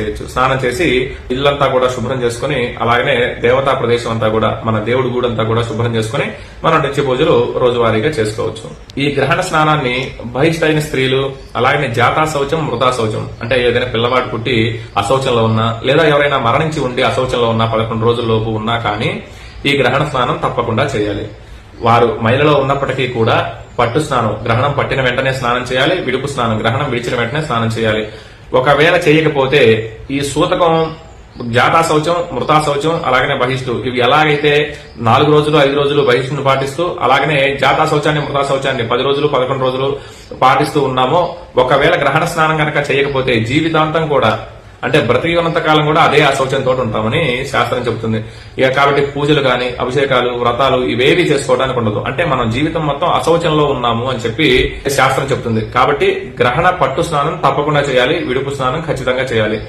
చేయొచ్చు. స్నానం చేసి ఇల్లంతా కూడా శుభ్రం చేసుకుని అలాగనే దేవతా ప్రదేశం అంతా కూడా మన దేవుడి గూడంతా కూడా శుభ్రం చేసుకుని మనం నిత్య పూజలు రోజువారీగా చేసుకోవచ్చు. ఈ గ్రహణ స్నానాన్ని బహిష్టైన స్త్రీలు అలాగనే జాతా శౌచం మృతా శౌచం అంటే ఏదైనా పిల్లవాడు పుట్టి అశౌచంలో ఉన్నా లేదా ఎవరైనా మరణించి ఉండి అశౌచంలో ఉన్నా పదకొండు రోజుల్లోపు ఉన్నా కానీ ఈ గ్రహణ స్నానం తప్పకుండా చేయాలి. వారు మహిళలో ఉన్నప్పటికీ కూడా పట్టు స్నానం గ్రహణం పట్టిన వెంటనే స్నానం చేయాలి విడుపు స్నానం గ్రహణం విడిచిన వెంటనే స్నానం చేయాలి. ఒకవేళ చేయకపోతే ఈ సూతకం జాతా శౌచం మృతా శౌచం అలాగనే బహిష్టు. ఇవి ఎలాగైతే నాలుగు రోజులు ఐదు రోజులు బహిష్టును పాటిస్తూ అలాగనే జాతా శౌచాన్ని మృతా శౌచాన్ని పది రోజులు పదకొండు రోజులు పాటిస్తూ ఉన్నామో ఒకవేళ గ్రహణ స్నానం కనుక చేయకపోతే జీవితాంతం కూడా అంటే బ్రతికినంత కాలం కూడా అదే ఆ ఉంటామని శాస్త్రం చెబుతుంది. ఇక కాబట్టి పూజలు గాని అభిషేకాలు వ్రతాలు ఇవేవి చేసుకోవడానికి ఉండదు. అంటే మనం జీవితం మొత్తం అశౌచంలో ఉన్నాము అని చెప్పి శాస్త్రం చెప్తుంది కాబట్టి గ్రహణ పట్టు స్నానం తప్పకుండా చేయాలి విడుపు స్నానం ఖచ్చితంగా చేయాలి.